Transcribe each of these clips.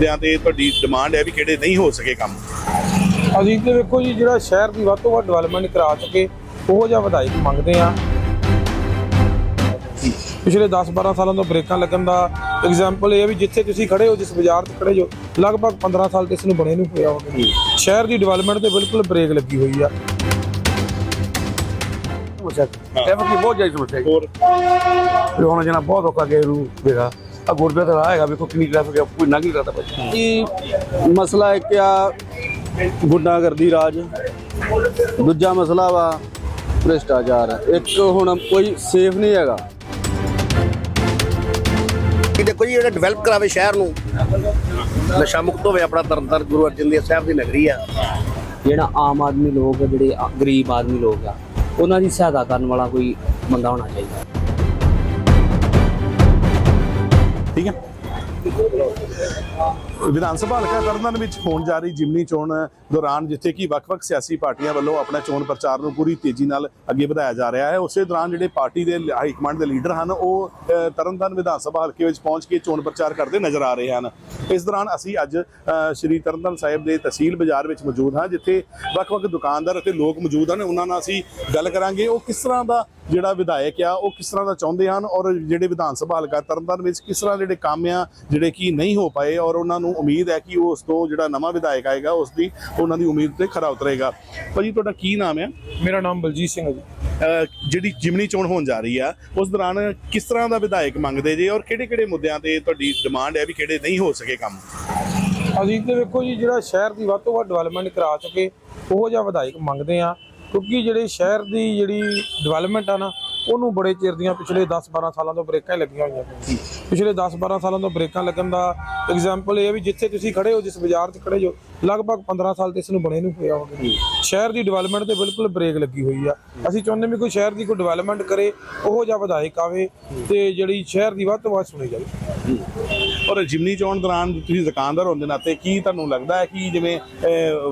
ਮੁੱਦਿਆਂ ਤੇ ਤੁਹਾਡੀ ਡਿਮਾਂਡ ਹੈ ਵੀ ਕਿਹੜੇ ਨਹੀਂ ਹੋ ਸਕੇ ਕੰਮ? ਅਸੀਂ ਤੇ ਵੇਖੋ ਜੀ ਜਿਹੜਾ ਸ਼ਹਿਰ ਦੀ ਵੱਧ ਤੋਂ ਵੱਧ ਡਿਵੈਲਪਮੈਂਟ ਕਰਾ ਸਕੇ ਉਹ ਜਿਹਾ ਵਿਧਾਇਕ ਮੰਗਦੇ ਆ ਪਿਛਲੇ 10-12 ਸਾਲਾਂ ਤੋਂ ਬ੍ਰੇਕਾਂ ਲੱਗਣ ਦਾ ਐਗਜ਼ਾਮਪਲ ਇਹ ਹੈ ਵੀ ਜਿੱਥੇ ਤੁਸੀਂ ਖੜੇ ਹੋ ਜਿਸ ਬਾਜ਼ਾਰ 'ਚ ਖੜੇ ਹੋ ਲਗਭਗ 15 ਸਾਲ ਤੇ ਇਸ ਨੂੰ ਬਣੇ ਨੂੰ ਹੋਇਆ ਹੋਵੇ। ਸ਼ਹਿਰ ਦੀ ਡਿਵੈਲਪਮੈਂਟ ਤੇ ਬਿਲਕੁਲ ਬ੍ਰੇਕ ਲੱਗੀ ਹੋਈ ਆ। ਸਮੱਸਿਆ। ਟ੍ਰੈਫਿਕ ਦੀ ਬਹੁਤ ਜ਼ਿਆਦਾ ਸਮੱਸਿਆ ਹੈ ਹੋਰ? ਹੁਣ ਜਨਾ ਬਹੁਤ ਔਖਾ ਗਏ ਨੂੰ ਵੇਗਾ ਆ ਗੁਰਦੇ ਦਾ ਰਾਹ ਹੈਗਾ ਵੇਖੋ ਕਿੰਨੀ ਟ੍ਰੈਫਿਕ ਹੈ ਕੋਈ ਲੰਘ ਨਹੀਂ ਸਕਦਾ ਬੱਚਾ ਕਿ ਮਸਲਾ ਇੱਕ ਆ ਗੁੰਡਾਗਰਦੀ ਰਾਜ। ਦੂਜਾ ਮਸਲਾ ਵਾ ਭ੍ਰਿਸ਼ਟਾਚਾਰ। ਇੱਕ ਹੁਣ ਕੋਈ ਸੇਫ ਨਹੀਂ ਹੈਗਾ। ਕਿ ਦੇਖੋ ਜੀ ਜਿਹੜਾ ਡਿਵੈਲਪ ਕਰਾਵੇ ਸ਼ਹਿਰ ਨੂੰ ਨਸ਼ਾ ਮੁਕਤ ਹੋਵੇ ਆਪਣਾ ਤਰਨਤਾਰਨ ਗੁਰੂ ਅਰਜਨ ਦੇਵ ਸਾਹਿਬ ਦੀ ਨਗਰੀ ਆ। ਜਿਹੜਾ ਆਮ ਆਦਮੀ ਲੋਕ ਆ, ਜਿਹੜੇ ਗਰੀਬ ਆਦਮੀ ਲੋਕ ਆ ਉਹਨਾਂ ਦੀ ਸਹਾਇਤਾ ਕਰਨ ਵਾਲਾ ਕੋਈ ਬੰਦਾ ਹੋਣਾ ਚਾਹੀਦਾ। ਠੀਕ ਹੈ? ਵਿਧਾਨ ਸਭਾ ਹਲਕਾ ਤਰਨਤਾਰਨ ਵਿੱਚ ਹੋਣ ਜਾ ਰਹੀ ਜਿਮਨੀ ਚੋਣ ਦੌਰਾਨ ਜਿੱਥੇ ਕਿ ਵੱਖ-ਵੱਖ ਸਿਆਸੀ ਪਾਰਟੀਆਂ ਵੱਲੋਂ ਆਪਣਾ ਚੋਣ ਪ੍ਰਚਾਰ ਨੂੰ ਪੂਰੀ ਤੇਜ਼ੀ ਨਾਲ ਅੱਗੇ ਵਧਾਇਆ ਜਾ ਰਿਹਾ ਹੈ। ਉਸੇ ਦੌਰਾਨ ਜਿਹੜੇ ਪਾਰਟੀ ਦੇ ਹਾਈ ਕਮਾਂਡ ਦੇ ਲੀਡਰ ਹਨ ਉਹ ਤਰਨਤਾਰਨ ਵਿਧਾਨ ਸਭਾ ਹਲਕੇ ਵਿੱਚ ਪਹੁੰਚ ਕੇ ਚੋਣ ਪ੍ਰਚਾਰ ਕਰਦੇ ਨਜ਼ਰ ਆ ਰਹੇ ਹਨ। ਇਸ ਦੌਰਾਨ ਅਸੀਂ ਅੱਜ ਅ, ਸ਼੍ਰੀ ਤਰਨਤਾਰਨ ਸਾਹਿਬ ਦੇ ਤਹਿਸੀਲ ਬਾਜ਼ਾਰ ਵਿੱਚ ਮੌਜੂਦ ਹਾਂ ਜਿੱਥੇ ਵੱਖ-ਵੱਖ ਦੁਕਾਨਦਾਰ ਅਤੇ ਲੋਕ ਮੌਜੂਦ ਹਨ। ਉਹਨਾਂ ਨਾਲ ਅਸੀਂ ਗੱਲ ਕਰਾਂਗੇ। ਉਹ ਕਿਸ ਤਰ੍ਹਾਂ ਦਾ ਜਿਹੜਾ ਵਿਧਾਇਕ ਆ ਉਹ ਕਿਸ ਤਰ੍ਹਾਂ ਦਾ ਚਾਹੁੰਦੇ ਹਨ ਔਰ ਜਿਹੜੇ ਵਿਧਾਨ ਸਭਾ ਹਲਕਾ ਤਰਨਤਾਰਨ ਵਿੱਚ ਕਿਸ ਤਰ੍ਹਾਂ ਦੇ ਜਿਹੜੇ ਕੰਮ ਆ ਜਿਹੜੇ ਕਿ ਨਹੀਂ ਹੋ ਪਾਏ ਔਰ ਉਹਨਾਂ ਨੂੰ ਉਮੀਦ ਹੈ ਕਿ ਉਹ ਉਸ ਤੋਂ ਜਿਹੜਾ ਨਵਾਂ ਵਿਧਾਇਕ ਆਏਗਾ ਉਸ ਦੀ ਉਹਨਾਂ ਦੀ ਉਮੀਦ ਤੇ ਖਰਾ ਉਤਰੇਗਾ। ਭਾਜੀ ਤੁਹਾਡਾ ਕੀ ਨਾਮ ਹੈ ਮੇਰਾ ਨਾਮ ਬਲਜੀਤ ਸਿੰਘ ਹੈ ਜੀ। ਜਿਹੜੀ ਜਿਮਨੀ ਚੋਣ ਹੋਣ ਜਾ ਰਹੀ ਆ ਉਸ ਦੌਰਾਨ ਕਿਸ ਤਰ੍ਹਾਂ ਦਾ ਵਿਧਾਇਕ ਮੰਗਦੇ ਜੇ ਔਰ ਕਿਹੜੇ-ਕਿਹੜੇ ਮੁੱਦਿਆਂ ਤੇ ਤੁਹਾਡੀ ਡਿਮਾਂਡ ਹੈ ਵੀ ਕਿਹੜੇ ਨਹੀਂ ਹੋ ਸਕੇ ਕੰਮ? ਅਸੀਂ ਤੇ ਵੇਖੋ ਜੀ ਜਿਹੜਾ ਸ਼ਹਿਰ ਦੀ ਵੱਧ ਤੋਂ ਵੱਧ ਡਿਵੈਲਪਮੈਂਟ ਕਰਾ ਸਕੇ ਉਹ ਜਿਹਾ ਵਿਧਾਇਕ ਮੰਗਦੇ ਆ। ਕਿਉਂਕਿ ਜਿਹੜੇ ਸ਼ਹਿਰ ਦੀ ਜਿਹੜੀ ਡਿਵੈਲਪਮੈਂਟ ਆ ਨਾ, ਉਹਨੂੰ ਬੜੇ ਚਿਰ ਦੀਆਂ ਪਿਛਲੇ 10-12 ਸਾਲਾਂ ਤੋਂ ਬ੍ਰੇਕਾਂ ਹੀ ਲੱਗੀਆਂ ਹੋਈਆਂ ਨੇ। ਪਿਛਲੇ 10-12 ਸਾਲਾਂ ਤੋਂ ਬ੍ਰੇਕਾਂ ਲੱਗਣ ਦਾ ਐਗਜ਼ਾਮਪਲ ਇਹ ਹੈ ਵੀ ਜਿੱਥੇ ਤੁਸੀਂ ਖੜੇ ਹੋ, ਜਿਸ ਬਾਜ਼ਾਰ 'ਚ ਖੜੇ ਹੋ, ਲਗਭਗ 15 ਸਾਲ ਤੇ ਇਸ ਨੂੰ ਬਣੇ ਨੂੰ ਹੋਇਆ ਹੋਵੇ। ਸ਼ਹਿਰ ਦੀ ਡਿਵੈਲਪਮੈਂਟ ਤੇ ਬਿਲਕੁਲ ਬ੍ਰੇਕ ਲੱਗੀ ਹੋਈ ਆ। ਅਸੀਂ ਚਾਹੁੰਦੇ ਵੀ ਕੋਈ ਸ਼ਹਿਰ ਦੀ ਕੋਈ ਡਿਵੈਲਪਮੈਂਟ ਕਰੇ, ਉਹ ਜਿਹਾ ਵਿਧਾਇਕ ਆਵੇ ਤੇ ਜਿਹੜੀ ਸ਼ਹਿਰ ਦੀ ਵੱਧ ਤੋਂ ਵੱਧ ਸੁਣੀ ਜਾਵੇ। ਔਰ ਜਿਮਨੀ ਚੋਣ ਦੌਰਾਨ ਤੁਸੀਂ ਦੁਕਾਨਦਾਰ ਹੋਣ ਦੇ ਨਾਤੇ ਕੀ ਤੁਹਾਨੂੰ ਲੱਗਦਾ ਹੈ ਕਿ ਜਿਵੇਂ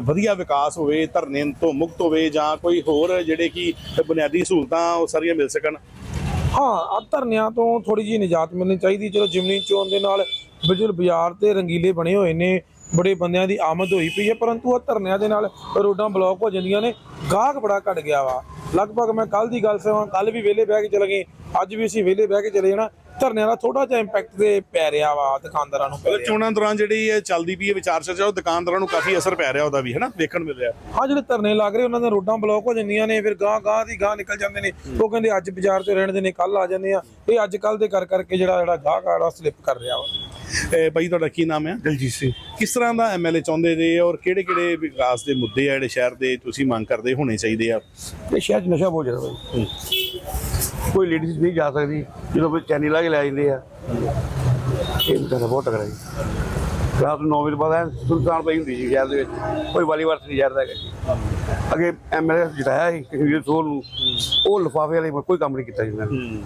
ਵਧੀਆ ਵਿਕਾਸ ਹੋਵੇ, ਧਰਨੇ ਤੋਂ ਮੁਕਤ ਹੋਵੇ ਜਾਂ ਕੋਈ ਹੋਰ ਜਿਹੜੇ ਕਿ ਬੁਨਿਆਦੀ ਸਹੂਲਤਾਂ ਉਹ ਸਾਰੀਆਂ ਮਿਲ ਸਕਣ? ਹਾਂ ਆ ਧਰਨਿਆਂ ਤੋਂ ਥੋੜੀ ਜਿਹੀ ਨਿਜਾਤ ਮਿਲਣੀ ਚਾਹੀਦੀ। ਚਲੋ ਜਿਮਨੀ ਚੋਣ ਦੇ ਨਾਲ ਬਿਜਲ ਬਾਜ਼ਾਰ ਤੇ ਰੰਗੀਲੇ ਬਣੇ ਹੋਏ ਨੇ, ਬੜੇ ਬੰਦਿਆਂ ਦੀ ਆਮਦ ਹੋਈ ਪਈ ਹੈ, ਪਰੰਤੂ ਆ ਧਰਨਿਆਂ ਦੇ ਨਾਲ ਰੋਡਾਂ ਬਲੌਕ ਹੋ ਜਾਂਦੀਆਂ ਨੇ, ਗਾਹਕ ਬੜਾ ਘਟ ਗਿਆ ਵਾ। ਲਗਭਗ ਮੈਂ ਕੱਲ ਦੀ ਗੱਲ ਸਵਾਂ ਕੱਲ ਵੀ ਵਿਹਲੇ ਬਹਿ ਕੇ ਚਲੇ ਗਏ ਅੱਜ ਵੀ ਅਸੀਂ ਵਿਹਲੇ ਬਹਿ ਕੇ ਚਲੇ ਜਾਣਾ ਧਰਨਿਆਂ ਦਾ ਥੋੜਾ ਜਿਹਾ ਇੰਪੈਕਟ ਤੇ ਪੈ ਰਿਹਾ ਵਾ ਦੁਕਾਨਦਾਰਾਂ ਨੂੰ ਪੈ ਮਤਲਬ ਰਿਹਾ। ਚੋਣਾਂ ਦੌਰਾਨ ਜਿਹੜੀ ਇਹ ਚੱਲਦੀ ਪਈ ਹੈ ਵਿਚਾਰ ਚਰਚਾ ਉਹ ਦੁਕਾਨਦਾਰਾਂ ਨੂੰ ਕਾਫੀ ਅਸਰ ਪੈ ਰਿਹਾ ਉਹਦਾ ਵੀ ਹੈ ਨਾ ਦੇਖਣ ਮਿਲ ਰਿਹਾ। ਹਾਂ ਜਿਹੜੇ ਧਰਨੇ ਲੱਗ ਰਹੇ ਉਹਨਾਂ ਦੀਆਂ ਰੋਡਾਂ ਬਲੌਕ ਹੋ ਜਾਂਦੀਆਂ ਨੇ ਫਿਰ ਗਾਂ ਗਾਂ ਦੀ ਗਾਂ ਨਿਕਲ ਜਾਂਦੇ ਨੇ। ਉਹ ਕਹਿੰਦੇ ਅੱਜ ਬਾਜ਼ਾਰ ਤੋਂ ਰਹਿਣ ਦੇ ਨੇ ਕੱਲ ਆ ਜਾਂਦੇ ਆ। ਇਹ ਅੱਜ ਕੱਲ ਦੇ ਕਰ ਕਰਕੇ ਜਿਹੜਾ ਜਿਹੜਾ ਗਾਹਕ ਆ ਜਿਹੜਾ ਸਲਿੱਪ ਕਰ ਰਿਹਾ ਵਾ। ਇਹ ਭਾਈ ਤੁਹਾਡਾ ਕੀ ਨਾਮ ਹੈ? ਦਲਜੀਤ ਸਿੰਘ। ਕਿਸ ਤਰ੍ਹਾਂ ਦਾ ਐਮਐਲਏ ਚਾਹੁੰਦੇ ਜੇ ਔਰ ਕਿਹੜੇ-ਕਿਹੜੇ ਵਿਕਾਸ ਦੇ ਮੁੱਦੇ ਆ ਜਿਹੜੇ ਸ਼ਹਿਰ ਦੇ ਤੁਸੀਂ ਮੰਗ ਕਰਦੇ ਹੋਣੇ ਚਾਹੀਦੇ ਆ? ਇਹ ਸ਼ਹਿਰ 'ਚ ਨਸ਼ਾ ਬਹੁਤ ਜ਼ਿਆਦਾ ਬਾਈ ਕੋਈ ਲੇਡੀਜ਼ ਨਹੀਂ ਜਾ ਸਕਦੀ, ਜਦੋਂ ਕੋਈ ਚੈਨੀ ਲਾ ਕੇ ਲੈ ਜਾਂਦੇ ਆ। ਇਹ ਤਾਂ ਬਹੁਤ ਤਕੜਾ ਜੀ। ਰਾਤ ਨੂੰ 9 ਵਜੇ ਤੋਂ ਬਾਅਦ ਐਨ ਸੁਲਤਾਨ ਪਈ ਹੁੰਦੀ ਸੀ ਸ਼ਹਿਰ ਦੇ ਵਿੱਚ। ਕੋਈ ਵਾਲੀ ਵਰਤ ਨਹੀਂ ਜਾਂਦਾ ਹੈਗਾ ਅੱਗੇ ਐਮਐਲਏ ਜਿਤਾਇਆ ਸੀ ਕਸ਼ਮੀਰ ਸੋਲ ਨੂੰ ਉਹ ਲਿਫਾਫੇ ਵਾਲੇ ਕੋਈ ਕੰਮ ਨਹੀਂ ਕੀਤਾ ਜੀ ਉਹਨਾਂ ਨੇ।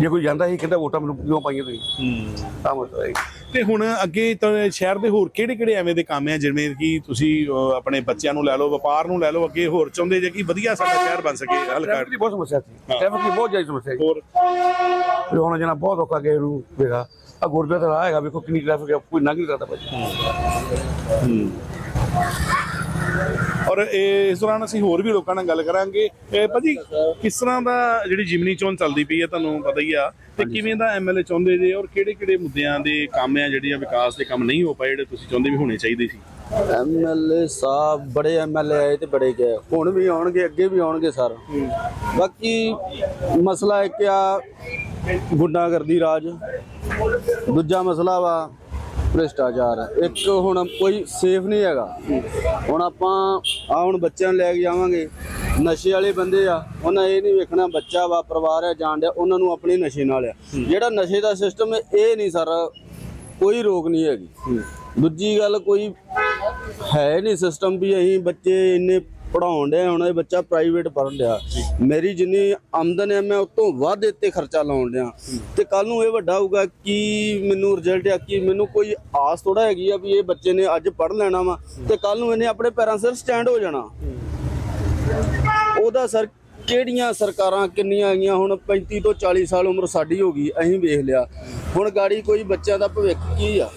ਜੇ ਕੋਈ ਜਾਂਦਾ ਸੀ ਕਹਿੰਦਾ ਵੋਟਾਂ ਮੈਨੂੰ ਕਿਉਂ ਪਾਈਆਂ ਤੁਸੀਂ? ਤਾਂ ਮਤਲਬ ਹੈ ਤੇ ਹੁਣ ਅੱਗੇ ਤਾਂ ਸ਼ਹਿਰ ਦੇ ਹੋਰ ਕਿਹੜੇ-ਕਿਹੜੇ ਐਵੇਂ ਦੇ ਕੰਮ ਆ ਜਿਵੇਂ ਕਿ ਤੁਸੀਂ ਅਹ, ਆਪਣੇ ਬੱਚਿਆਂ ਨੂੰ ਲੈ ਲਓ ਵਪਾਰ ਨੂੰ ਲੈ ਲਓ ਅੱਗੇ ਹੋਰ ਚਾਹੁੰਦੇ ਜੇ ਕਿ ਵਧੀਆ ਸਾਡਾ ਸ਼ਹਿਰ ਬਣ ਸਕੇ ਹਲਕਾ। ਟ੍ਰੈਫਿਕ ਦੀ ਬਹੁਤ ਸਮੱਸਿਆ ਸੀ। ਟ੍ਰੈਫਿਕ ਦੀ ਬਹੁਤ ਜ਼ਿਆਦਾ ਸਮੱਸਿਆ ਸੀ। ਹੋਰ? ਹੁਣ ਜਨਾ ਬਹੁਤ ਔਖਾ ਗਏ ਨੂੰ ਵੇਗਾ ਆ ਗੁਰਦੇ ਦਾ ਰਾਹ ਹੈਗਾ ਵੇਖੋ ਕਿੰਨੀ ਟ੍ਰੈਫਿਕ ਹੈ ਕੋਈ ਲੰਘ ਨਹੀਂ ਸਕਦਾ ਬੱਚਾ ਔਰ ਇਹ ਇਸ ਦੌਰਾਨ ਅਸੀਂ ਹੋਰ ਵੀ ਲੋਕਾਂ ਨਾਲ ਗੱਲ ਕਰਾਂਗੇ। ਭਾਜੀ ਕਿਸ ਤਰ੍ਹਾਂ ਦਾ ਜਿਹੜੀ ਜਿਮਨੀ ਚੋਣ ਚੱਲਦੀ ਪਈ ਹੈ ਤੁਹਾਨੂੰ ਪਤਾ ਹੀ ਆ। ਤੇ ਕਿਵੇਂ ਦਾ ਐਮਐਲਏ ਚਾਹੁੰਦੇ ਜੇ ਔਰ ਕਿਹੜੇ-ਕਿਹੜੇ ਮੁੱਦਿਆਂ ਦੇ ਕੰਮ ਆ ਜਿਹੜੀਆਂ ਵਿਕਾਸ ਦੇ ਕੰਮ ਨਹੀਂ ਹੋ ਪਾਏ ਜਿਹੜੇ ਤੁਸੀਂ ਚਾਹੁੰਦੇ ਵੀ ਹੋਣੇ ਚਾਹੀਦੇ ਸੀ? ਐਮਐਲਏ ਸਾਹਿਬ ਬੜੇ ਐਮਐਲਏ ਆਏ ਤੇ ਬੜੇ ਗਏ। ਹੁਣ ਵੀ ਆਉਣਗੇ ਅੱਗੇ ਵੀ ਆਉਣਗੇ ਸਰ। ਬਾਕੀ ਮਸਲਾ ਇੱਕ ਆ ਗੁੰਡਾਗਰਦੀ ਰਾਜ। ਦੂਜਾ ਮਸਲਾ ਵਾ ਭ੍ਰਿਸ਼ਟਾਚਾਰ ਇੱਕ ਹੁਣ ਕੋਈ ਸੇਫ ਨਹੀਂ ਹੈਗਾ। ਹੁਣ ਆਪਾਂ ਆ ਹੁਣ ਬੱਚਿਆਂ ਨੂੰ ਲੈ ਕੇ ਜਾਵਾਂਗੇ। ਨਸ਼ੇ ਵਾਲੇ ਬੰਦੇ ਆ ਉਹਨਾਂ ਇਹ ਨਹੀਂ ਵੇਖਣਾ ਬੱਚਾ ਵਾ ਪਰਿਵਾਰ ਹੈ ਜਾਣ ਡਿਆ ਉਹਨਾਂ ਨੂੰ ਆਪਣੇ ਨਸ਼ੇ ਨਾਲ ਆ। ਜਿਹੜਾ ਨਸ਼ੇ ਦਾ ਸਿਸਟਮ ਹੈ ਇਹ ਨਹੀਂ ਸਰ ਕੋਈ ਰੋਕ ਨਹੀਂ ਹੈਗੀ। ਦੂਜੀ ਗੱਲ ਕੋਈ ਹੈ ਨਹੀਂ ਸਿਸਟਮ ਵੀ ਅਸੀਂ ਬੱਚੇ ਇੰਨੇ ਪੜਾਉਣ ਡਿਆ ਹੁਣ ਇਹ ਬੱਚਾ ਪ੍ਰਾਈਵੇਟ ਪੜ੍ਹਨ ਡਿਆ ਮੇਰੀ ਜਿੰਨੀ ਆਮਦਨ ਹੈ, ਮੈਂ ਉਸ ਤੋਂ ਵੱਧ ਇੱਥੇ ਖਰਚਾ ਲਾਉਣ ਡਿਆ। ਤੇ ਕੱਲ ਨੂੰ ਇਹ ਵੱਡਾ ਹੋਊਗਾ ਕਿ ਮੈਨੂੰ ਰਿਜ਼ਲਟ ਆ ਕਿ ਮੈਨੂੰ ਕੋਈ ਆਸ ਥੋੜਾ ਹੈਗੀ ਆ ਵੀ ਇਹ ਬੱਚੇ ਨੇ ਅੱਜ ਪੜ੍ਹ ਲੈਣਾ ਵਾ ਤੇ ਕੱਲ ਨੂੰ ਇਹਨੇ ਆਪਣੇ ਪੈਰਾਂ ਸਿਰ ਸਟੈਂਡ ਹੋ ਜਾਣਾ। ਉਹਦਾ ਸਰ ਕਿਹੜੀਆਂ ਸਰਕਾਰਾਂ ਕਿੰਨੀਆਂ ਆਈਆਂ ਹੁਣ? 35 ਤੋਂ 40 ਸਾਲ ਉਮਰ ਸਾਡੀ ਹੋ ਗਈ, ਅਸੀਂ ਵੇਖ ਲਿਆ। ਹੁਣ ਗਾੜੀ ਕੋਈ ਬੱਚਿਆਂ ਦਾ ਭਵਿੱਖ ਕੀ ਆ?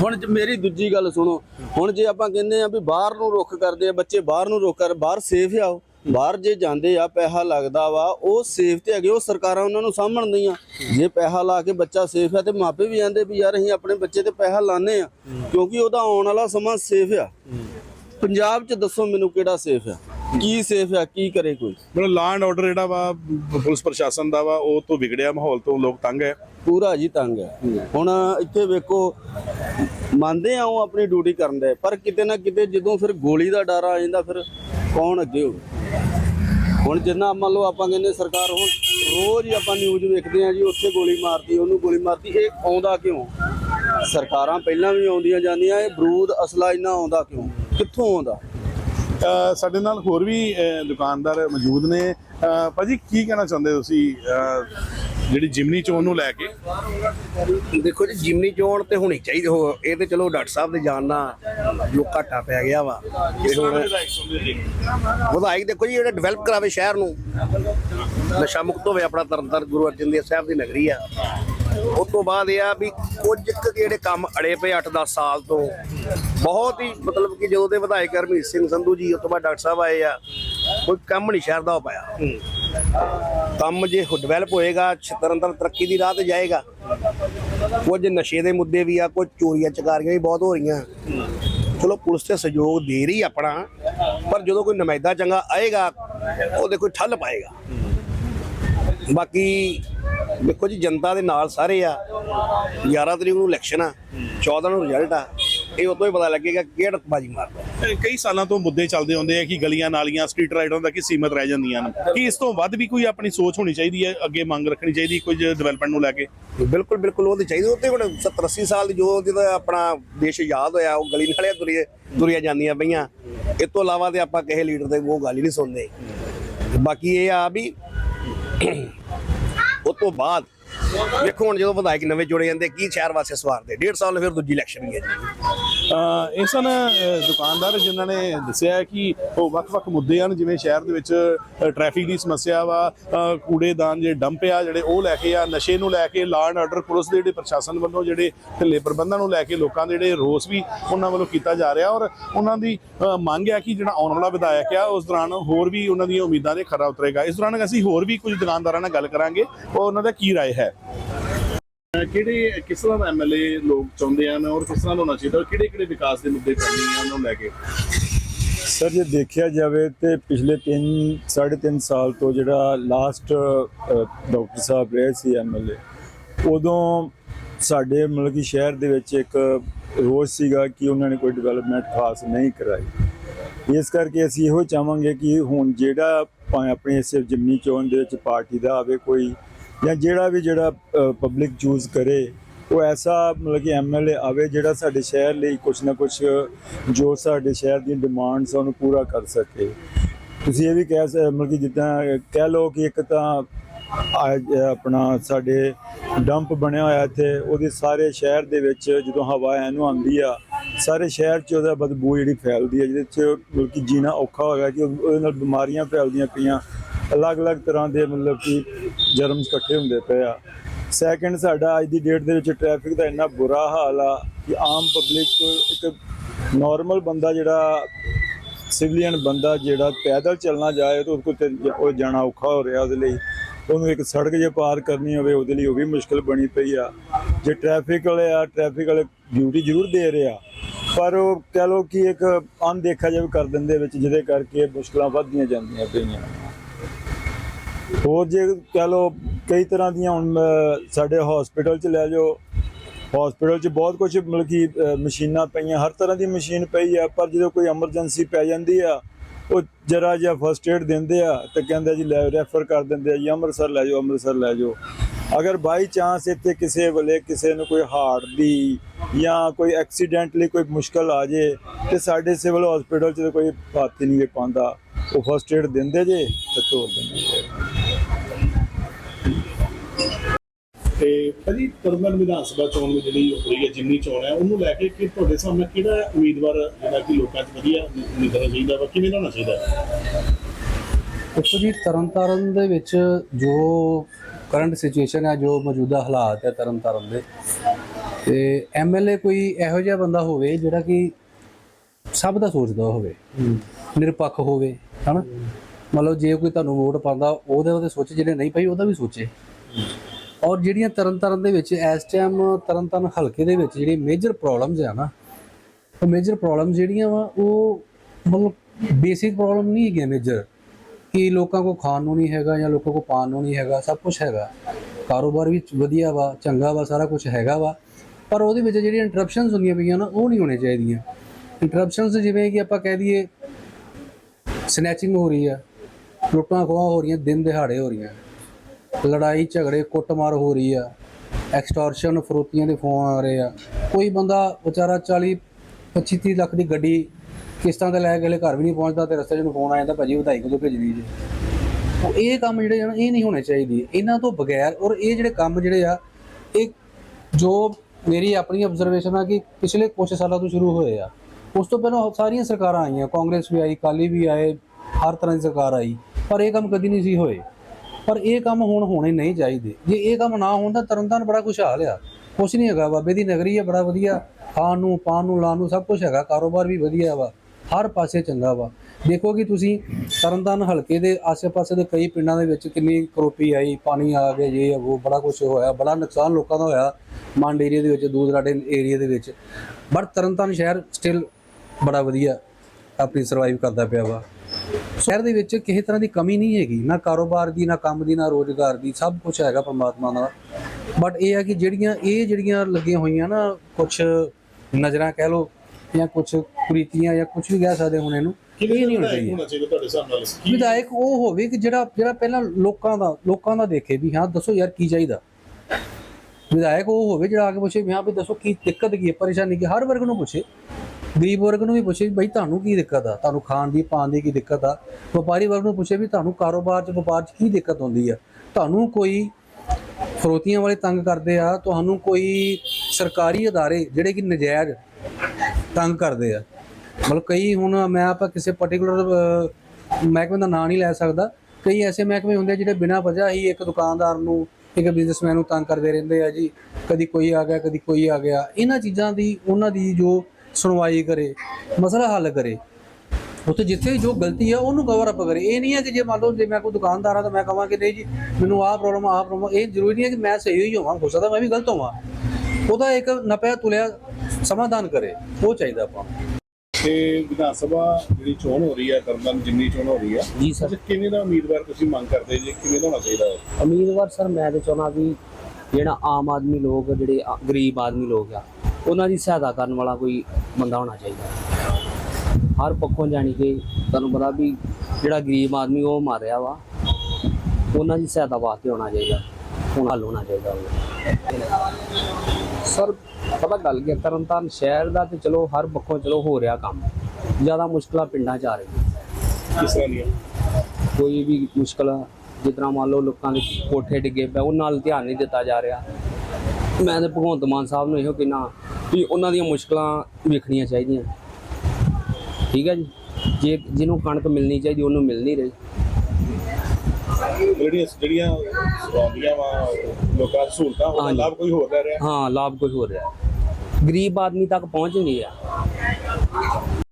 ਹੁਣ ਜੇ ਮੇਰੀ ਦੂਜੀ ਗੱਲ ਸੁਣੋ। ਹੁਣ ਜੇ ਆਪਾਂ ਕਹਿੰਦੇ ਆ ਵੀ ਬਾਹਰ ਨੂੰ ਰੁੱਖ ਕਰਦੇ ਆ ਬੱਚੇ ਬਾਹਰ ਨੂੰ ਰੁੱਖ ਕਰ ਬਾਹਰ ਸੇਫ ਆ ਉਹ। ਬਾਹਰ ਜੇ ਜਾਂਦੇ ਆ ਪੈਸਾ ਲੱਗਦਾ ਵਾ ਉਹ ਸੇਫ ਤੇ ਹੈਗੇ ਉਹ ਸਰਕਾਰਾਂ ਉਹਨਾਂ ਨੂੰ ਸਾਂਭਣਦੀਆਂ ਜੇ ਪੈਸਾ ਲਾ ਕੇ ਬੱਚਾ ਸੇਫ ਆ ਤੇ ਮਾਪੇ ਵੀ ਜਾਂਦੇ ਵੀ ਯਾਰ ਅਸੀਂ ਆਪਣੇ ਬੱਚੇ ਤੇ ਪੈਸਾ ਲਾਣੇ ਆ ਕਿਉਂਕਿ ਉਹਦਾ ਆਉਣ ਵਾਲਾ ਸਮਾਂ ਸੇਫ ਆ। ਪੰਜਾਬ 'ਚ ਦੱਸੋ ਮੈਨੂੰ ਕਿਹੜਾ ਸੇਫ ਆ। ਕੀ ਸੇਫ ਆ ਕੀ ਕਰੇ ਕੋਈ? ਮਤਲਬ ਲਾ ਐਂਡ ਆਰਡਰ ਜਿਹੜਾ ਵਾ ਪੁਲਿਸ ਪ੍ਰਸ਼ਾਸਨ ਦਾ ਵਾ ਉਹ ਤੋਂ ਵਿਗੜਿਆ ਮਾਹੌਲ ਤੋਂ ਲੋਕ ਤੰਗ ਹੈ। ਪੂਰਾ ਜੀ ਤੰਗ ਹੈ। ਹੁਣ ਇੱਥੇ ਵੇਖੋ ਮੰਨਦੇ ਆ ਉਹ ਆਪਣੀ ਡਿਊਟੀ ਕਰਨ ਦੇ ਪਰ ਕਿਤੇ ਨਾ ਕਿਤੇ ਜਦੋਂ ਫਿਰ ਗੋਲੀ ਦਾ ਡਰ ਆ ਜਾਂਦਾ ਫਿਰ ਕੌਣ ਅੱਗੇ ਹੋ ਹੁਣ ਜਿੰਨਾ ਮੰਨ ਲਓ ਆਪਾਂ ਕਹਿੰਦੇ ਸਰਕਾਰ ਹੁਣ ਰੋਜ਼ ਹੀ ਆਪਾਂ ਨਿਊਜ਼ ਵੇਖਦੇ ਆ ਜੀ ਉੱਥੇ ਗੋਲੀ ਮਾਰਤੀ ਉਹਨੂੰ ਗੋਲੀ ਮਾਰਤੀ ਇਹ ਆਉਂਦਾ ਕਿਉਂ? ਸਰਕਾਰਾਂ ਪਹਿਲਾਂ ਵੀ ਆਉਂਦੀਆਂ ਜਾਂਦੀਆਂ ਇਹ ਬਰੂਦ ਅਸਲਾ ਇੰਨਾ ਆਉਂਦਾ ਕਿਉਂ? ਕਿੱਥੋਂ ਆਉਂਦਾ? ਸਾਡੇ ਨਾਲ ਹੋਰ ਵੀ ਦੁਕਾਨਦਾਰ ਮੌਜੂਦ ਨੇ। ਭਾਜੀ ਕੀ ਕਹਿਣਾ ਚਾਹੁੰਦੇ ਤੁਸੀਂ ਜਿਹੜੀ ਜਿਮਨੀ ਚੋਣ ਨੂੰ ਲੈ ਕੇ? ਦੇਖੋ ਜੀ ਜਿਮਨੀ ਚੋਣ ਤੇ ਹੋਣੀ ਚਾਹੀਦੀ ਹੋ ਇਹ ਤੇ ਚਲੋ ਡਾਕਟਰ ਸਾਹਿਬ ਦੇ ਜਾਣ ਨਾਲ ਜੋ ਘਾਟਾ ਪੈ ਗਿਆ ਵਾ। ਵਿਧਾਇਕ ਦੇਖੋ ਜੀ ਜਿਹੜਾ ਡਿਵੈਲਪ ਕਰਾਵੇ ਸ਼ਹਿਰ ਨੂੰ ਨਸ਼ਾ ਮੁਕਤ ਹੋਵੇ ਆਪਣਾ ਤਰਨਤਾਰਨ ਗੁਰੂ ਅਰਜਨ ਦੇਵ ਸਾਹਿਬ ਦੀ ਨਗਰੀ ਆ। ਉਸ ਤੋਂ ਬਾਅਦ ਇਹ ਆ ਵੀ ਕੁਝ ਜਿਹੜੇ ਕੰਮ ਅੜੇ ਪਏ 8-10 ਸਾਲ ਤੋਂ ਬਹੁਤ ਹੀ ਮਤਲਬ ਕਿ ਜਦੋਂ ਦੇ ਵਿਧਾਇਕ ਹਰਮੀਤ ਸਿੰਘ ਸੰਧੂ ਜੀ ਉਸ ਤੋਂ ਬਾਅਦ ਡਾਕਟਰ ਸਾਹਿਬ ਆਏ ਆ ਕੋਈ ਕੰਮ ਨਹੀਂ ਸ਼ਹਿਰ ਦਾ ਹੋ ਪਾਇਆ। ਕੰਮ ਜੇ ਡਿਵੈਲਪ ਹੋਏਗਾ ਤਰਨਤਾਰਨ ਤਰੱਕੀ ਦੀ ਰਾਹ ਤੇ ਜਾਏਗਾ ਕੁਝ ਨਸ਼ੇ ਦੇ ਮੁੱਦੇ ਵੀ ਆ ਕੁਝ ਚੋਰੀਆਂ ਚਕਾਰੀਆਂ ਵੀ ਬਹੁਤ ਹੋ ਰਹੀਆਂ। ਚਲੋ ਪੁਲਿਸ ਤੇ ਸਹਿਯੋਗ ਦੇ ਰਹੀ ਆਪਣਾ ਪਰ ਜਦੋਂ ਕੋਈ ਨੁਮਾਇੰਦਾ ਚੰਗਾ ਆਏਗਾ ਉਹਦੇ ਕੋਈ ਠੱਲ ਪਾਏਗਾ। ਬਾਕੀ ਦੇਖੋ ਜੀ ਜਨਤਾ ਦੇ ਨਾਲ ਸਾਰੇ ਆ। 11 ਤਰੀਕ ਨੂੰ ਇਲੈਕਸ਼ਨ ਆ 14 ਨੂੰ ਰਿਜ਼ਲਟ ਆ। ਇਹ ਉਦੋਂ ਹੀ ਪਤਾ ਲੱਗੇਗਾ ਕਿਹੜਾ ਬਾਜੀ ਮਾਰਦਾ ਕਈ ਸਾਲਾਂ ਤੋਂ ਮੁੱਦੇ ਚੱਲਦੇ ਹੁੰਦੇ ਆ ਕਿ ਗਲੀਆਂ ਨਾਲੀਆਂ ਸਟਰੀਟ ਲਾਈਟਾਂ ਦਾ ਕਿ ਸੀਮਤ ਰਹਿ ਜਾਂਦੀਆਂ ਨੇ। ਕਿ ਇਸ ਤੋਂ ਵੱਧ ਵੀ ਕੋਈ ਆਪਣੀ ਸੋਚ ਹੋਣੀ ਚਾਹੀਦੀ ਹੈ ਅੱਗੇ ਮੰਗ ਰੱਖਣੀ ਚਾਹੀਦੀ ਕੁਝ ਡਿਵੈਲਪਮੈਂਟ ਨੂੰ ਲੈ ਕੇ? ਬਿਲਕੁਲ ਬਿਲਕੁਲ ਉਹਦੇ ਚਾਹੀਦੇ ਉੱਤੇ ਹੁਣ 70 80 ਸਾਲ ਜੋ ਜਿਹਦਾ ਆਪਣਾ ਦੇਸ਼ ਆਜ਼ਾਦ ਹੋਇਆ ਉਹ ਗਲੀ ਨਾਲੇ ਦੁਰੀਏ ਦੁਰੀਆਂ ਜਾਂਦੀਆਂ ਪਈਆਂ। ਇਸ ਤੋਂ ਇਲਾਵਾ ਤੇ ਆਪਾਂ ਕਿਸੇ ਲੀਡਰ ਦੇ ਉਹ ਗੱਲ ਹੀ ਨਹੀਂ ਸੁਣਦੇ। ਬਾਕੀ ਇਹ ਆ ਵੀ ਉਸ ਤੋਂ ਬਾਅਦ ਵੇਖੋ ਹੁਣ ਜਦੋਂ ਵਿਧਾਇਕ ਨਵੇਂ ਜੁੜੇ ਜਾਂਦੇ, ਕੀ ਸ਼ਹਿਰ ਵਾਸਤੇ ਸਵਾਰਦੇ? ਡੇਢ ਸਾਲ ਫਿਰ ਦੂਜੀ ਇਲੈਕਸ਼ਨ ਵੀ ਹੈ ਜੀ। ਇਸਨ ਦੁਕਾਨਦਾਰ ਜਿਨ੍ਹਾਂ ਨੇ ਦੱਸਿਆ ਹੈ ਕਿ ਉਹ ਵੱਖ-ਵੱਖ ਮੁੱਦੇ ਹਨ ਜਿਵੇਂ ਸ਼ਹਿਰ ਦੇ ਵਿੱਚ ਅ, ਟ੍ਰੈਫਿਕ ਦੀ ਸਮੱਸਿਆ ਵਾ ਕੂੜੇਦਾਨ ਜਿਹੜੇ ਡੰਪ ਆ ਜਿਹੜੇ ਉਹ ਲੈ ਕੇ ਆ ਨਸ਼ੇ ਨੂੰ ਲੈ ਕੇ ਲਾ ਐਂਡ ਆਰਡਰ ਪੁਲਿਸ ਦੇ ਜਿਹੜੇ ਪ੍ਰਸ਼ਾਸਨ ਵੱਲੋਂ ਜਿਹੜੇ ਢਿੱਲੇ ਪ੍ਰਬੰਧਾਂ ਨੂੰ ਲੈ ਕੇ ਲੋਕਾਂ ਦੇ ਜਿਹੜੇ ਰੋਸ ਵੀ ਉਹਨਾਂ ਵੱਲੋਂ ਕੀਤਾ ਜਾ ਰਿਹਾ ਔਰ ਉਹਨਾਂ ਦੀ ਮੰਗ ਹੈ ਕਿ ਜਿਹੜਾ ਆਉਣ ਵਾਲਾ ਵਿਧਾਇਕ ਆ ਉਸ ਦੌਰਾਨ ਹੋਰ ਵੀ ਉਹਨਾਂ ਦੀਆਂ ਉਮੀਦਾਂ ਦੇ ਖਰਾ ਉਤਰੇਗਾ। ਇਸ ਦੌਰਾਨ ਅਸੀਂ ਹੋਰ ਵੀ ਕੁਝ ਦੁਕਾਨਦਾਰਾਂ ਨਾਲ ਗੱਲ ਕਰਾਂਗੇ। ਉਹ ਉਹਨਾਂ ਦਾ ਕੀ ਰਾਏ ਹੈ? ਕਿਹੜੇ, ਕਿਸ ਤਰ੍ਹਾਂ ਦਾ ਐਮਐਲਏ ਲੋਕ ਚਾਹੁੰਦੇ ਹਨ ਔਰ ਕਿਸ ਤਰ੍ਹਾਂ ਦਾ ਹੋਣਾ ਚਾਹੀਦਾ ਕਿਹੜੇ ਕਿਹੜੇ ਵਿਕਾਸ ਦੇ ਮੁੱਦੇ ਪੈਂਡਿੰਗ ਆ ਉਹਨਾਂ ਨੂੰ ਲੈ ਕੇ? ਸਰ, ਜੇ ਦੇਖਿਆ ਜਾਵੇ ਤੇ ਪਿਛਲੇ 3 3.5 ਸਾਲ ਤੋਂ ਜਿਹੜਾ ਲਾਸਟ ਡਾਕਟਰ ਸਾਹਿਬ ਰਹੇ ਸੀ ਐਮਐਲਏ ਉਦੋਂ ਸਾਡੇ ਮਤਲਬ ਕਿ ਸ਼ਹਿਰ ਦੇ ਵਿੱਚ ਇੱਕ ਰੋਸ ਸੀਗਾ ਕਿ ਉਹਨਾਂ ਨੇ ਕੋਈ ਡਿਵੈਲਪਮੈਂਟ ਖਾਸ ਨਹੀਂ ਕਰਾਈ। ਇਸ ਕਰਕੇ ਅਸੀਂ ਇਹੋ ਚਾਹਾਂਗੇ ਕਿ ਹੁਣ ਜਿਹੜਾ ਭਾਵੇਂ ਆਪਣੀ ਇਸ ਜਿਮਨੀ ਚੋਣ ਦੇ ਵਿੱਚ ਪਾਰਟੀ ਦਾ ਆਵੇ, ਕੋਈ ਜਾਂ ਜਿਹੜਾ ਵੀ ਜਿਹੜਾ ਪਬਲਿਕ ਚੂਜ਼ ਕਰੇ, ਉਹ ਐਸਾ ਮਤਲਬ ਕਿ ਐਮਐਲਏ ਆਵੇ ਜਿਹੜਾ ਸਾਡੇ ਸ਼ਹਿਰ ਲਈ ਕੁਝ ਨਾ ਕੁਝ ਜੋ ਸਾਡੇ ਸ਼ਹਿਰ ਦੀਆਂ ਡਿਮਾਂਡਸ ਆ, ਉਹਨੂੰ ਪੂਰਾ ਕਰ ਸਕੇ। ਤੁਸੀਂ ਇਹ ਵੀ ਕਹਿ ਸ- ਮਤਲਬ ਕਿ ਜਿੱਦਾਂ, ਕਹਿ ਲਓ ਕਿ ਇੱਕ ਤਾਂ ਆਪਣਾ ਸਾਡੇ ਡੰਪ ਬਣਿਆ ਹੋਇਆ ਇੱਥੇ, ਉਹਦੇ ਸਾਰੇ ਸ਼ਹਿਰ ਦੇ ਵਿੱਚ ਜਦੋਂ ਹਵਾ ਇਹਨੂੰ ਆਉਂਦੀ ਆ, ਸਾਰੇ ਸ਼ਹਿਰ 'ਚ ਉਹਦਾ ਬਦਬੂ ਜਿਹੜੀ ਫੈਲਦੀ ਹੈ ਜਿਹਦੇ 'ਚ ਮਤਲਬ ਕਿ ਜੀਣਾ ਔਖਾ ਹੋਇਆ ਕਿ ਉਹਦੇ ਨਾਲ ਬਿਮਾਰੀਆਂ ਫੈਲਦੀਆਂ ਪਈਆਂ। ਅਲੱਗ-ਅਲੱਗ ਤਰ੍ਹਾਂ ਦੇ ਮਤਲਬ ਕਿ ਜਰਮਸ ਇਕੱਠੇ ਹੁੰਦੇ ਪਏ ਆ। ਸੈਕਿੰਡ ਸਾਡਾ ਅੱਜ ਦੀ ਡੇਟ ਦੇ ਵਿੱਚ ਟ੍ਰੈਫਿਕ ਦਾ ਇੰਨਾ ਬੁਰਾ ਹਾਲ ਆ ਕਿ ਆਮ ਪਬਲਿਕ ਇੱਕ ਨਾਰਮਲ ਬੰਦਾ ਜਿਹੜਾ ਸਿਵਲੀਅਨ ਬੰਦਾ ਜਿਹੜਾ ਪੈਦਲ ਚੱਲਣਾ ਜਾਏ ਤਾਂ ਉਹਦੇ ਕੋਲ ਉਹ ਜਾਣਾ ਔਖਾ ਹੋ ਰਿਹਾ ਉਹਦੇ ਲਈ। ਉਹਨੂੰ ਇੱਕ ਸੜਕ ਜੇ ਪਾਰ ਕਰਨੀ ਹੋਵੇ ਉਹਦੇ ਲਈ ਉਹ ਵੀ ਮੁਸ਼ਕਲ ਬਣੀ ਪਈ ਆ। ਜੇ ਟ੍ਰੈਫਿਕ ਵਾਲੇ ਆ ਟ੍ਰੈਫਿਕ ਵਾਲੇ ਡਿਊਟੀ ਜ਼ਰੂਰ ਦੇ ਰਿਹਾ ਪਰ ਉਹ ਕਹਿ ਲਓ ਕਿ ਇੱਕ ਅਣਦੇਖਾ ਜਿਹਾ ਕਰ ਦਿੰਦੇ ਵਿੱਚ ਜਿਹਦੇ ਕਰਕੇ ਮੁਸ਼ਕਲਾਂ ਵੱਧਦੀਆਂ ਜਾਂਦੀਆਂ ਪਈਆਂ। ਹੋਰ ਜੇ ਕਹਿ ਲਓ ਕਈ ਤਰ੍ਹਾਂ ਦੀਆਂ ਹੁਣ ਸਾਡੇ ਹਸਪੀਟਲ 'ਚ ਲੈ ਜਾਓ। ਹਸਪੀਟਲ 'ਚ ਬਹੁਤ ਕੁਝ ਮਤਲਬ ਕਿ ਮਸ਼ੀਨਾਂ ਪਈਆਂ, ਹਰ ਤਰ੍ਹਾਂ ਦੀ ਮਸ਼ੀਨ ਪਈ ਆ, ਪਰ ਜਦੋਂ ਕੋਈ ਐਮਰਜੈਂਸੀ ਪੈ ਜਾਂਦੀ ਆ, ਉਹ ਜਰਾ ਜਿਹਾ ਫਸਟ ਏਡ ਦਿੰਦੇ ਆ ਤੇ ਕਹਿੰਦੇ ਜੀ ਲੈ ਰੈਫਰ ਕਰ ਦਿੰਦੇ ਆ ਜੀ, ਅੰਮ੍ਰਿਤਸਰ ਲੈ ਜਾਓ, ਅੰਮ੍ਰਿਤਸਰ ਲੈ ਜਾਓ। ਅਗਰ ਬਾਈ ਚਾਂਸ ਇੱਥੇ ਕਿਸੇ ਵੇਲੇ ਕਿਸੇ ਨੂੰ ਕੋਈ ਹਾਰਟ ਦੀ ਜਾਂ ਕੋਈ ਐਕਸੀਡੈਂਟਲੀ ਕੋਈ ਮੁਸ਼ਕਲ ਆ ਜੇ ਤੇ ਸਾਡੇ ਸਿਵਲ ਹਸਪੀਟਲ 'ਚ ਤਾਂ ਕੋਈ ਹੱਥ ਹੀ ਨਹੀਂ ਪਾਉਂਦਾ, ਉਹ ਫਸਟ ਏਡ ਦਿੰਦੇ ਜੇ ਤੇ ਤੋਰ ਦਿੰਦੇ ਤੇ ਭਾਜੀ ਤਰਨਤਾਰਨ ਵਿਧਾਨ ਸਭਾ ਚੋਣ ਵਿੱਚ ਜਿਹੜੀ ਹੋ ਰਹੀ ਹੈ ਜਿਮਨੀ ਚੋਣ ਹੈ ਉਹਨੂੰ ਲੈ ਕੇ ਕਿ ਤੁਹਾਡੇ ਸਾਹਮਣੇ ਕਿਹੜਾ ਉਮੀਦਵਾਰ ਜਿਹੜਾ ਕਿ ਲੋਕਾਂ 'ਚ ਵਧੀਆ ਉਮੀਦਵਾਰ ਚਾਹੀਦਾ ਵਾ ਕਿਵੇਂ ਦਾ ਹੋਣਾ ਚਾਹੀਦਾ ਦੇਖੋ ਜੀ ਤਰਨਤਾਰਨ ਦੇ ਵਿੱਚ ਜੋ ਕਰੰਟ ਸਿਚੁਏਸ਼ਨ ਹੈ ਜੋ ਮੌਜੂਦਾ ਹਾਲਾਤ ਹੈ ਤਰਨਤਾਰਨ ਦੇ ਤੇ ਐਮਐਲਏ ਕੋਈ ਇਹੋ ਜਿਹਾ ਬੰਦਾ ਹੋਵੇ ਜਿਹੜਾ ਕਿ ਸਭ ਦਾ ਸੋਚਦਾ ਹੋਵੇ ਨਿਰਪੱਖ ਹੋਵੇ ਹਨਾ? ਮਤਲਬ ਜੇ ਕੋਈ ਤੁਹਾਨੂੰ ਵੋਟ ਪਾਉਂਦਾ ਉਹਦੇ ਉਹਦੇ ਸੋਚ ਜਿਹੜੇ ਨਹੀਂ ਪਈ ਉਹਦਾ ਵੀ ਸੋਚੇ। ਔਰ ਜਿਹੜੀਆਂ ਤਰਨਤਾਰਨ ਦੇ ਵਿੱਚ, ਇਸ ਟਾਈਮ ਤਰਨਤਾਰਨ ਹਲਕੇ ਦੇ ਵਿੱਚ ਜਿਹੜੀ ਮੇਜਰ ਪ੍ਰੋਬਲਮਸ ਆ ਨਾ, ਉਹ ਮੇਜਰ ਪ੍ਰੋਬਲਮ ਜਿਹੜੀਆਂ ਵਾ, ਉਹ ਮਤਲਬ ਬੇਸਿਕ ਪ੍ਰੋਬਲਮ ਨਹੀਂ ਹੈਗੀਆਂ ਮੇਜਰ ਕਿ ਲੋਕਾਂ ਕੋ ਖਾਣ ਨੂੰ ਨਹੀਂ ਹੈਗਾ ਜਾਂ ਲੋਕਾਂ ਕੋ ਪਾਣ ਨੂੰ ਨਹੀਂ ਹੈਗਾ, ਸਭ ਕੁਝ ਹੈਗਾ। ਕਾਰੋਬਾਰ ਵੀ ਵਧੀਆ ਵਾ, ਚੰਗਾ ਵਾ, ਸਾਰਾ ਕੁਝ ਹੈਗਾ ਵਾ। ਪਰ ਉਹਦੇ ਵਿੱਚ ਜਿਹੜੀਆਂ ਇੰਟਰਪਸ਼ਨਸ ਹੁੰਦੀਆਂ ਪਈਆਂ ਨਾ, ਉਹ ਨਹੀਂ ਹੋਣੇ ਚਾਹੀਦੀਆਂ। ਇੰਟਰਪਸ਼ਨਸ ਜਿਵੇਂ ਕਿ ਆਪਾਂ ਕਹਿ ਦਈਏ ਸਨੈਚਿੰਗ ਹੋ ਰਹੀ ਆ ਲੁੱਟਾਂ ਖੋਹਾਂ ਹੋ ਰਹੀਆਂ, ਦਿਨ ਦਿਹਾੜੇ ਹੋ ਰਹੀਆਂ। ਲੜਾਈ ਝਗੜੇ, ਕੁੱਟਮਾਰ ਹੋ ਰਹੀ ਆ। ਐਕਸਟੋਰਸ਼ਨ ਫਰੋਤੀਆਂ ਦੇ ਫੋਨ ਆ ਰਹੇ ਆ। ਕੋਈ ਬੰਦਾ ਵਿਚਾਰਾ 40 25 30 ਲੱਖ ਦੀ ਗੱਡੀ ਕਿਸ਼ਤਾਂ ਤੇ ਲੈ ਕੇ ਹਲੇ ਘਰ ਵੀ ਨਹੀਂ ਪਹੁੰਚਦਾ ਤੇ ਰਸਤੇ 'ਚ ਨੂੰ ਫੋਨ ਆ ਜਾਂਦਾ, ਭਾਜੀ, ਵਧਾਈ ਕਦੋਂ ਭੇਜਣੀ ਜੀ? ਉਹ ਇਹ ਕੰਮ ਜਿਹੜੇ ਆ ਇਹ ਨਹੀਂ ਹੋਣੇ ਚਾਹੀਦੇ। ਇਹਨਾਂ ਤੋਂ ਬਗੈਰ ਔਰ ਇਹ ਜਿਹੜੇ ਕੰਮ ਜਿਹੜੇ ਆ, ਇਹ ਜੋ ਮੇਰੀ ਆਪਣੀ ਆਬਜ਼ਰਵੇਸ਼ਨ ਆ ਕਿ ਪਿਛਲੇ ਕੁਝ ਸਾਲਾਂ ਤੋਂ ਸ਼ੁਰੂ ਹੋਏ ਆ। ਉਸ ਤੋਂ ਪਹਿਲਾਂ ਸਾਰੀਆਂ ਸਰਕਾਰਾਂ ਆਈਆਂ, ਕਾਂਗਰਸ ਵੀ ਆਈ ਕਾਲੀ ਵੀ ਆਏ, ਹਰ ਤਰ੍ਹਾਂ ਦੀ ਸਰਕਾਰ ਆਈ, ਪਰ ਇਹ ਕੰਮ ਕਦੀ ਨਹੀਂ ਸੀ ਹੋਏ। ਪਰ ਇਹ ਕੰਮ ਹੁਣ ਹੋਣੇ ਨਹੀਂ ਚਾਹੀਦੇ। ਜੇ ਇਹ ਕੰਮ ਨਾ ਹੋਣ ਤਾਂ ਤਰਨਤਾਰਨ ਬੜਾ ਖੁਸ਼ਹਾਲ ਆ। ਕੁਛ ਨਹੀਂ ਹੈਗਾ ਬਾਬੇ ਦੀ ਨਗਰੀ ਹੈ ਬੜਾ ਵਧੀਆ। ਖਾਣ ਨੂੰ, ਪਾਣ ਨੂੰ, ਲਾਣ ਨੂੰ ਸਭ ਕੁਝ ਹੈਗਾ, ਕਾਰੋਬਾਰ ਵੀ ਵਧੀਆ ਵਾ, ਹਰ ਪਾਸੇ ਚੰਗਾ ਵਾ। ਦੇਖੋ ਕਿ ਤੁਸੀਂ ਤਰਨਤਾਰਨ ਹਲਕੇ ਦੇ ਆਸ-ਪਾਸੇ ਦੇ ਕਈ ਪਿੰਡਾਂ ਦੇ ਵਿੱਚ ਕਿੰਨੀ ਕਰੋਪੀ ਆਈ, ਪਾਣੀ ਆ ਗਿਆ, ਜੇ ਉਹ ਬੜਾ ਕੁਝ ਹੋਇਆ, ਬੜਾ ਨੁਕਸਾਨ ਲੋਕਾਂ ਦਾ ਹੋਇਆ, ਮੰਡ ਏਰੀਆ ਦੇ ਵਿੱਚ ਦੂਰ ਦਰਾਡੇ ਏਰੀਆ ਦੇ ਵਿੱਚ। ਬਟ ਤਰਨਤਾਰਨ ਸ਼ਹਿਰ ਸਟਿਲ ਬੜਾ ਵਧੀਆ, ਆਪਣੀ ਸਰਵਾਈਵ ਕਰਦਾ ਪਿਆ ਵਾ। ਸ਼ਹਿਰ ਦੇ ਵਿੱਚ ਕਿਸੇ ਤਰ੍ਹਾਂ ਦੀ ਕਮੀ ਨਹੀਂ ਹੈਗੀ ਨਾ ਕਾਰੋਬਾਰ ਦੀ ਨਾ ਕੰਮ ਦੀ ਨਾ ਰੋਜ਼ਗਾਰ ਦੀ ਸਭ ਕੁਝ ਹੈਗਾ ਪਰਮਾਤਮਾ ਦਾ ਬਟ ਇਹ ਹੈ ਕਿ ਜਿਹੜੀਆਂ ਇਹ ਜਿਹੜੀਆਂ ਲੱਗੀਆਂ ਹੋਈਆਂ ਨਾ ਕੁਝ ਨਜ਼ਰਾਂ ਕਹਿ ਲਓ ਜਾਂ ਕੁਝ ਕੁਰੀਤੀਆਂ ਜਾਂ ਕੁਝ ਵੀ ਕਹਿ ਸਕਦੇ ਹੁਣ ਇਹਨੂੰ ਇਹ ਨਹੀਂ ਹੋਣਾ ਚਾਹੀਦਾ ਤੁਹਾਡੇ ਹਿਸਾਬ ਨਾਲ ਵਿਧਾਇਕ ਉਹ ਹੋਵੇ ਕਿ ਜਿਹੜਾ ਜਿਹੜਾ ਪਹਿਲਾਂ ਲੋਕਾਂ ਦਾ ਲੋਕਾਂ ਦਾ ਦੇਖੇ ਵੀ ਹਾਂ ਦੱਸੋ ਯਾਰ ਕੀ ਚਾਹੀਦਾ। ਵਿਧਾਇਕ ਉਹ ਹੋਵੇ ਜਿਹੜਾ ਆ ਕੇ ਪੁੱਛੇ ਵੀ ਹਾਂ ਵੀ ਦੱਸੋ ਕੀ ਦਿੱਕਤ ਕੀ ਹੈ ਪਰੇਸ਼ਾਨੀ ਕੀ? ਹਰ ਵਰਗ ਨੂੰ ਪੁੱਛੇ। ਗਰੀਬ ਵਰਗ ਨੂੰ ਵੀ ਪੁੱਛੇ ਵੀ ਬਈ ਤੁਹਾਨੂੰ ਕੀ ਦਿੱਕਤ ਆ? ਤੁਹਾਨੂੰ ਖਾਣ ਦੀ, ਪਾਣ ਦੀ ਕੀ ਦਿੱਕਤ ਆ? ਵਪਾਰੀ ਵਰਗ ਨੂੰ ਪੁੱਛੇ ਵੀ ਤੁਹਾਨੂੰ ਕਾਰੋਬਾਰ 'ਚ, ਵਪਾਰ 'ਚ ਕੀ ਦਿੱਕਤ ਹੁੰਦੀ ਆ? ਤੁਹਾਨੂੰ ਕੋਈ ਫਰੋਤੀਆਂ ਵਾਲੇ ਤੰਗ ਕਰਦੇ ਆ? ਤੁਹਾਨੂੰ ਕੋਈ ਸਰਕਾਰੀ ਅਦਾਰੇ ਜਿਹੜੇ ਕਿ ਨਜਾਇਜ਼ ਤੰਗ ਕਰਦੇ ਆ? ਮਤਲਬ ਕਈ ਹੁਣ ਮੈਂ ਆਪਾਂ ਕਿਸੇ ਪਾਰਟਿਕੂਲਰ ਮਹਿਕਮੇ ਦਾ ਨਾਂ ਨਹੀਂ ਲੈ ਸਕਦਾ। ਕਈ ਐਸੇ ਮਹਿਕਮੇ ਹੁੰਦੇ ਜਿਹੜੇ ਬਿਨਾਂ ਵਜ੍ਹਾ ਹੀ ਇੱਕ ਦੁਕਾਨਦਾਰ ਨੂੰ, ਇੱਕ ਬਿਜ਼ਨਸਮੈਨ ਨੂੰ ਤੰਗ ਕਰਦੇ ਰਹਿੰਦੇ ਆ ਜੀ। ਕਦੀ ਕੋਈ ਆ ਗਿਆ, ਕਦੀ ਕੋਈ ਆ ਗਿਆ। ਇਹਨਾਂ ਚੀਜ਼ਾਂ ਦੀ, ਉਹਨਾਂ ਦੀ ਜੋ ਸੁਣਵਾਈ ਕਰੇ ਮਸਲਾ ਹੱਲ ਕਰੇ। ਉੱਥੇ ਜਿੱਥੇ ਜੋ ਗਲਤੀ ਆ ਉਹਨੂੰ ਕਵਰ ਅਪ ਕਰੇ। ਇਹ ਨਹੀਂ ਹੈ ਕਿ ਜੇ ਮੰਨ ਲਓ ਜੇ ਮੈਂ ਕੋਈ ਦੁਕਾਨਦਾਰ ਆ ਤਾਂ ਮੈਂ ਕਹਾਂ ਕਿ ਨਹੀਂ ਜੀ ਮੈਨੂੰ ਆਹ ਪ੍ਰੋਬਲਮ ਆਹ ਪ੍ਰੋਬਲਮ ਇਹ ਜ਼ਰੂਰੀ ਨਹੀਂ ਹੈ ਕਿ ਮੈਂ ਸਹੀ ਹੀ ਹੋਵਾਂ ਹੋ ਸਕਦਾ ਮੈਂ ਵੀ ਗਲਤ ਹੋਵਾਂ। ਉਹਦਾ ਇੱਕ ਨਪਿਆ ਤੁਲਿਆ ਸਮਾਧਾਨ ਕਰੇ। ਉਹ ਚਾਹੀਦਾ ਆਪਾਂ। ਤੇ ਵਿਧਾਨ ਸਭਾ ਜਿਹੜੀ ਚੋਣ ਹੋ ਰਹੀ ਹੈ ਤਰਨਤਾਰਨ ਜਿੰਨੀ ਚੋਣ ਹੋ ਰਹੀ ਹੈ ਜੀ ਸਰ। ਕਿਵੇਂ ਦਾ ਉਮੀਦਵਾਰ ਤੁਸੀਂ ਮੰਗ ਕਰਦੇ ਜੀ ਕਿਵੇਂ ਦਾ ਹੋਣਾ ਚਾਹੀਦਾ ਹੈ? ਉਮੀਦਵਾਰ ਸਰ ਮੈਂ ਤੇ ਚਾਹੁੰਦਾ ਵੀ ਜਿਹੜਾ ਆਮ ਆਦਮੀ ਲੋਕ ਜਿਹੜੇ ਗਰੀਬ ਆਦਮੀ ਲੋਕ ਆ ਉਹਨਾਂ ਦੀ ਸਹਾਇਤਾ ਕਰਨ ਵਾਲਾ ਕੋਈ ਬੰਦਾ ਹੋਣਾ ਚਾਹੀਦਾ। ਹਰ ਪੱਖੋਂ ਜਾਣੀ ਕਿ ਤੁਹਾਨੂੰ ਪਤਾ ਵੀ ਜਿਹੜਾ ਗਰੀਬ ਆਦਮੀ ਉਹ ਮਾਰਿਆ ਵਾ ਉਹਨਾਂ ਦੀ ਸਹਾਇਤਾ ਵਾਸਤੇ ਹੋਣਾ ਚਾਹੀਦਾ ਹੁਣ ਹੱਲ ਹੋਣਾ ਚਾਹੀਦਾ। ਸਰ ਪਤਾ ਗੱਲ ਕੀ ਤਰਨਤਾਰਨ ਸ਼ਹਿਰ ਦਾ ਤੇ ਚਲੋ ਹਰ ਪੱਖੋਂ ਚਲੋ ਹੋ ਰਿਹਾ ਕੰਮ। ਜ਼ਿਆਦਾ ਮੁਸ਼ਕਲਾਂ ਪਿੰਡਾਂ 'ਚ ਆ ਰਹੀਆਂ। ਕਿਸ ਦੀਆਂ? ਕੋਈ ਵੀ ਮੁਸ਼ਕਲ ਤਰ੍ਹਾਂ ਮੰਨ ਲਓ ਲੋਕਾਂ ਦੇ ਕੋਠੇ ਡਿੱਗੇ ਪਏ ਉਹ ਨਾਲ ਧਿਆਨ ਨਹੀਂ ਦਿੱਤਾ ਜਾ ਰਿਹਾ। ਮੈਂ ਤੇ ਭਗਵੰਤ ਮਾਨ ਸਾਹਿਬ ਨੂੰ ਇਹੋ ਕਹਿਣਾ ਵੀ ਉਹਨਾਂ ਦੀਆਂ ਮੁਸ਼ਕਲਾਂ ਵੇਖਣੀਆਂ ਚਾਹੀਦੀਆਂ। ਠੀਕ ਹੈ ਜੀ? ਜੇ ਜਿਹਨੂੰ ਕਣਕ ਮਿਲਣੀ ਚਾਹੀਦੀ ਉਹਨੂੰ ਮਿਲ ਨਹੀਂ ਰਹੀ। ਜਿਹੜੀਆਂ ਜਿਹੜੀਆਂ ਆਉਂਦੀਆਂ ਵਾ ਲੋਕਾਂ ਸਹੂਲਤਾਂ ਉਹਦਾ ਹਾਂਜੀ। ਲਾਭ ਕੋਈ ਹੋਰ ਲੈ ਰਿਹਾ? ਹਾਂ ਲਾਭ ਕੁਝ ਹੋ ਰਿਹਾ। ਗਰੀਬ ਆਦਮੀ ਤੱਕ ਪਹੁੰਚ ਨਹੀਂ ਰਿਹਾ।